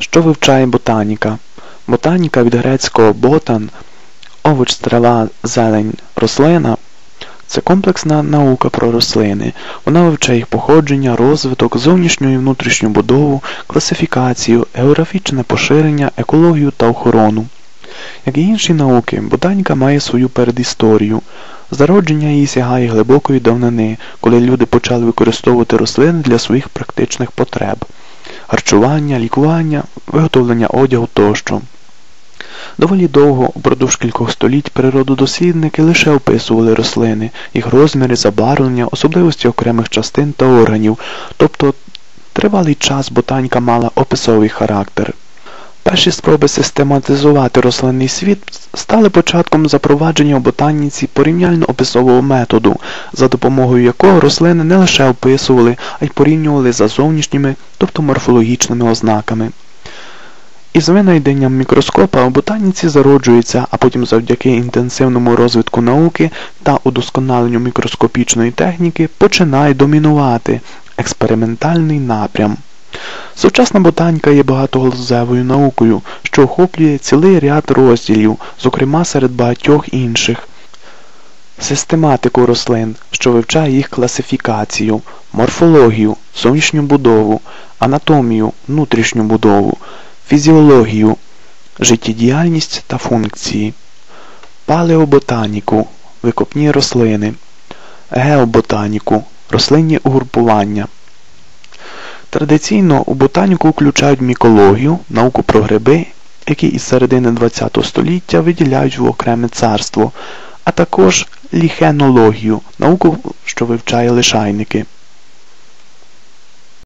Що вивчає ботаніка? Ботаніка від грецького ботан, овоч, трава, зелень, рослина це комплексна наука про рослини. Вона вивчає їх походження, розвиток, зовнішню і внутрішню будову, класифікацію, географічне поширення, екологію та охорону. Як і інші науки, ботаніка має свою передісторію. Зародження її сягає глибокої давнини, коли люди почали використовувати рослини для своїх практичних потреб харчування, лікування, виготовлення одягу тощо. Доволі довго, упродовж кількох століть, природодослідники лише описували рослини, їх розміри, забарвлення, особливості окремих частин та органів, тобто тривалий час ботаніка мала описовий характер. Перші спроби систематизувати рослинний світ стали початком запровадження у ботаніці порівняльно-описового методу, за допомогою якого рослини не лише описували, а й порівнювали за зовнішніми, тобто морфологічними ознаками. Із винайденням мікроскопа у ботаніці зароджується, а потім завдяки інтенсивному розвитку науки та удосконаленню мікроскопічної техніки починає домінувати експериментальний напрям. Сучасна ботаніка є багатоглузевою наукою, що охоплює цілий ряд розділів, зокрема серед багатьох інших. Систематику рослин, що вивчає їх класифікацію, морфологію, зовнішню будову, анатомію, внутрішню будову, фізіологію, життєдіяльність та функції, палеоботаніку, викопні рослини, геоботаніку, рослинні угрупування. Традиційно у ботаніку включають мікологію, науку про гриби, які із середини ХХ століття виділяють в окреме царство, а також ліхенологію, науку, що вивчає лишайники.